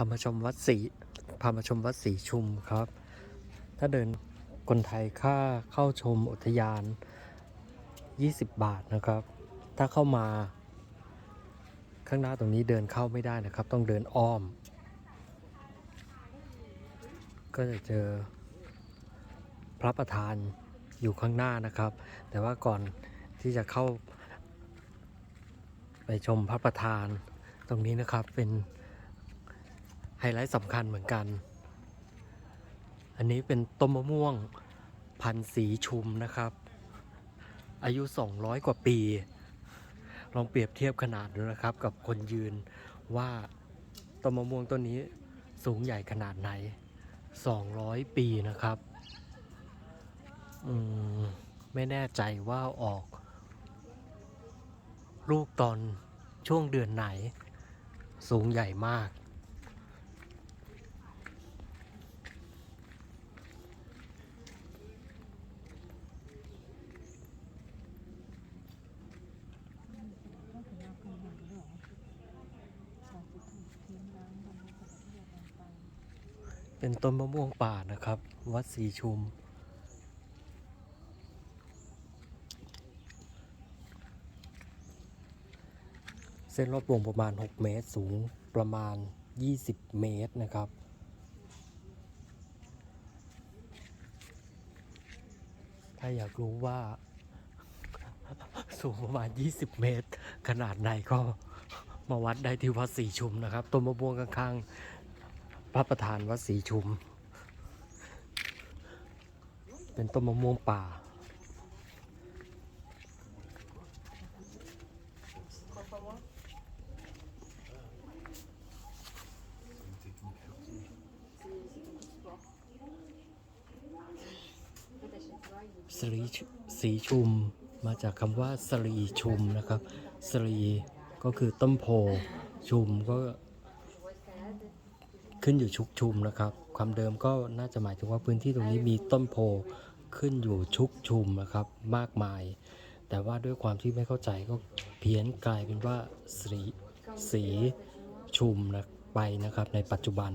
ามาชมวัดศรีพามาชมวัดศรีชุมครับ ถ้าเดินคนไทยค่าเข้าชมอุทยาน 20 บาทนะครับ ถ้าเข้ามา ข้างหน้าตรงนี้เดินเข้าไม่ได้นะครับ ต้องเดินอ้อม ก็จะเจอพระประธานอยู่ข้างหน้านะครับ แต่ว่าก่อนที่จะเข้า ไปชมพระประธานตรงนี้นะครับเป็น ไฮไลท์สำคัญเหมือนกัน อันนี้เป็นต้นมะม่วงพันธุ์สีชุมนะครับ อายุ 200 กว่าปี ลองเปรียบเทียบขนาดดูนะครับ กับคนยืนว่าต้นมะม่วงต้นนี้สูงใหญ่ขนาดไหน 200 ปีนะครับ อืม ไม่แน่ใจว่าออก ลูกตอนช่วงเดือนไหน สูงใหญ่มาก เป็นต้นมะม่วงป่านะครับ วัดศรีชุม เส้นรอบวงประมาณ 6 เมตรสูงประมาณ 20 เมตรนะครับถ้าอยากรู้ว่า สูงประมาณ 20 เมตร ขนาดไหนก็มาวัดได้ที่วัดศรีชุมนะครับต้นมะม่วงข้างๆ พระประธานวัดศรีชุม เป็นต้นมะม่วงป่า สรีสีชุมมาจากคำว่าสรีชุมนะครับ สรีก็คือต้นโพชุมก็ ขึ้นอยู่ชุกชุมนะครับคำเดิมก็น่าจะหมายถึงว่าพื้นที่ตรงนี้มีต้นโพขึ้นอยู่ชุกชุมนะครับมากมาย แต่ว่าด้วยความที่ไม่เข้าใจก็เพี้ยนกลายเป็นว่าสีสีชุมนะไปนะครับในปัจจุบัน